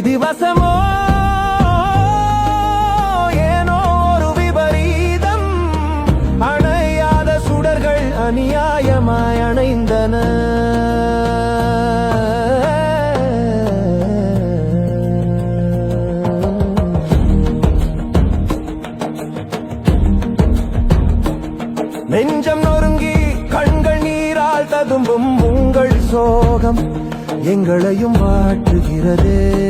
விதிவசமோ? ஏனோ ஒரு விபரீதம். அணையாத சுடர்கள் அநியாயமாய் அணைந்தன. நெஞ்சம் நொறுங்கி கண்கள் நீரால் ததும்பும் உங்கள் சோகம் எங்களையும் வாட்டுகிறதே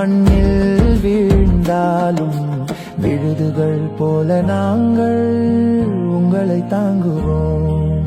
மண்ணில் வீழ்ந்தாலும் விழுதுகள் போல நாங்கள் உங்களை தாங்குவோம்.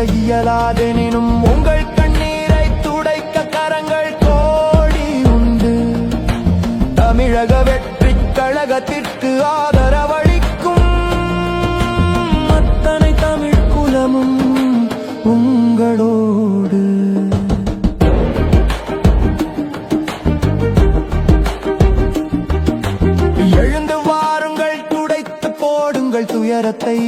செய்ய இயலாதெனினும் உங்கள் கண்ணீரை துடைக்க கரங்கள் கோடி உண்டு. தமிழக வெற்றி கழகத்திற்கு ஆதரவளிக்கும் அத்தனை தமிழ் குலமும் உங்களோடு. எழுந்து வாருங்கள் துடைத்து போடுங்கள் துயரத்தை.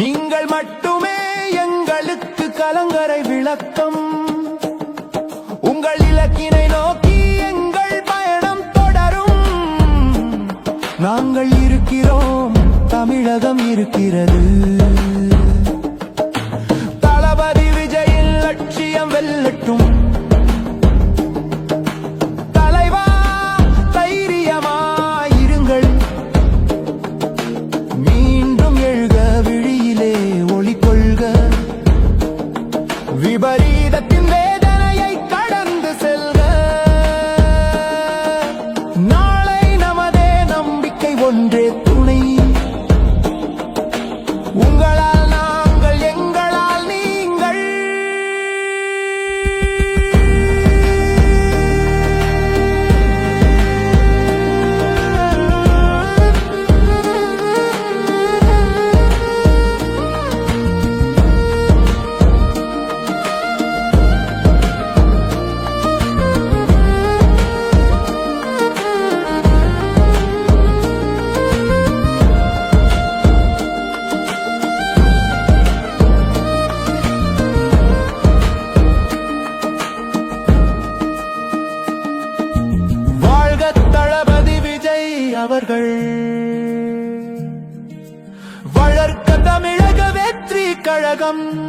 நீங்கள் மட்டுமே எங்களுக்கு கலங்கரை விளக்கம். உங்கள் இலக்கினை நோக்கி எங்கள் பயணம் தொடரும். நாங்கள் இருக்கிறோம் தமிழகம் இருக்கிறது. விபரீதத்தின் வேதனையை கடந்து செல்க. நாளை நமதே நம்பிக்கை ஒன்றே அவர்கள். வளர்க்க தமிழக வெற்றி கழகம்.